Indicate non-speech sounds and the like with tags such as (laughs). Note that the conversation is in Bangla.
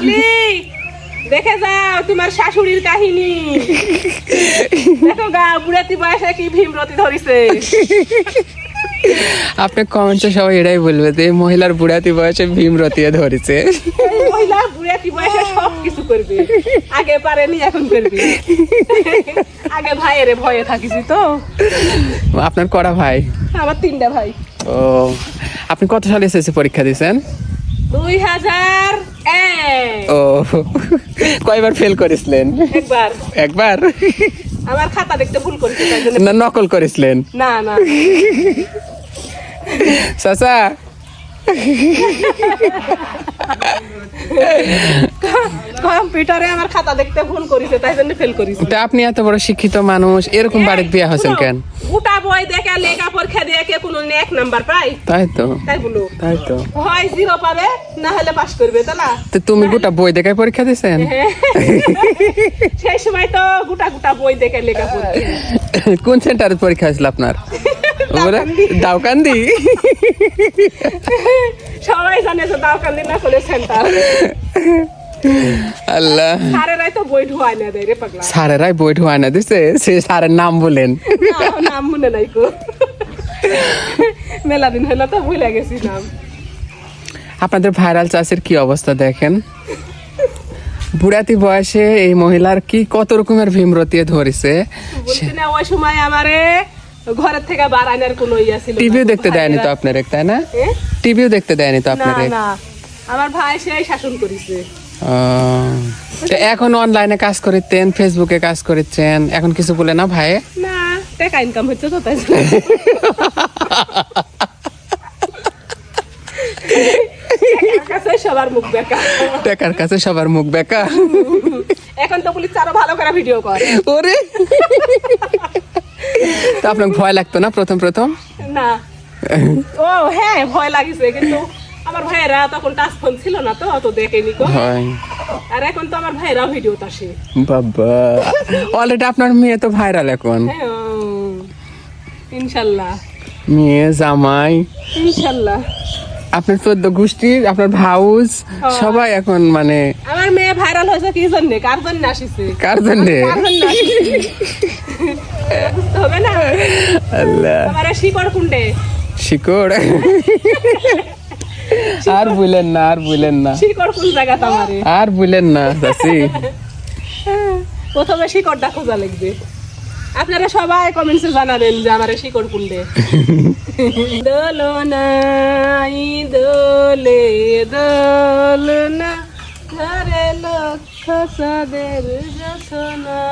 বুঝলি দেখে যাও তোমার শাশুড়ির কাহিনী। দেখো গা বুড়াতি বয়সে কি ভীমরতি ধরিছে। আপনি কমেন্টে সবাই এটাই বলবে যে মহিলার বুড়াতি বয়সে ভীম রতিয়ে ধরেছে মহিলা বুড়াতি বয়সে সব কিছু করবে। আগে পারেনি এখন করবে। আগে ভাইয়ের ভয়ে থাকিছি তো। আপনার করা ভাই? আমার তিনটা ভাই। ও আপনি কত সালে এসএসসি পরীক্ষা দিয়েছেন? দুই হাজার এক ও কয়বার ফেল করেছিলেন? একবার। একবার? আমার খাতা দেখতে ভুল করেছে না নকল করেছিলেন? না না। চাচা কম্পিউটারে আমার খাতা দেখতে ভুল করেছে তাই জন্য ফেল করেছে। তা আপনি এত বড় শিক্ষিত মানুষ এরকম বাড়িতে বিয়া হয়েছেন কেন? গোটা বই দেখে লেখা পরীক্ষা দিয়ে কে কোনো এক নাম্বার পাই তাই তো তাই বলো। তাই তো। হয় জিরো পাবে না হলে পাস করবে না? তো তুমি গোটা বই দেখায় পরীক্ষা দিয়েছেন? সেই সময় তো গোটা গোটা বই দেখে লেখা কোন সেন্টারে পরীক্ষা হয়েছিল আপনার? ওরা দাওকান্দি সবাই জানে যে দাওকান্দি না করে সেন্টার। আল্লাহ। স্যারেরাই তো বই ঢুয়াই না দেয় রে পাগলা। স্যারেরাই বই ঢুয়া না দিছে? সে স্যারের নাম বলেন। নাম মনে নাই কো মেলা দিন হলো তো ভুলে গেছি নাম। আপনাদের ভাইরাল চাষের কি অবস্থা দেখেন? বুড়াতি বয়সে এই মহিলার কি কত রকমের ভীমরতিয়ে ধরেছে? ওই সময় আমারে ঘরের থেকে বার আনার কোনো ইয়া ছিল টিভিও দেখতে দেয়নি তো আপনার তাই না? টিভিও দেখতে দেয়নি তো আপনার? না। আমার ভাই সেই শাসন করেছে। এখন অনলাইনে কাজ করিতেন ফেসবুকে কাজ করিতেন এখন কিছু বলে না ভাই না টাকা ইনকাম হচ্ছে তো তাই। সবার মুখ দেখা টাকার কাছে সবার মুখ বেকা এখন তো পুলিশ আরও ভালো করে ভিডিও করে। ওরে! তো আপনার ভয় লাগতো না প্রথম প্রথম? না। ও হ্যাঁ ভয় লাগিছে কিন্তু আমার ভাইয়েরা তখন টাচ ফোন ছিল না তো অত দেখেনি কো। আর এখন তো আমার ভাইয়েরাও ভিডিও আসে। বাবা। অলরেডি আপনার মেয়ে তো ভাইরাল এখন। হ্যাঁ ইনশাল্লাহ। মেয়ে জামাই। ইনশাল্লাহ। আপনার চোদ্দ গোষ্ঠী আপনার ভাউজ সবাই এখন মানে আমার মেয়ে ভাইরাল হয়েছে কি জন্য? কার জন্য আসিছে? কার জন্য? হবে না? আল্লাহ। শিকড় কুন্ডে শিকড়? আর বুঝলেন না আর বুঝলেন না। শিকড় কোন জায়গা আমারে আর বুঝলেন না চাচি। প্রথমে শিকড়টা খোঁজা লাগবে। আপনারা সবাই কমেন্টসে জানাবেন যে আমার শিকড় কুন্ডে (laughs) দোলনাই দোলে দোলনা ঘরে লক্ষ সাদের যশোনা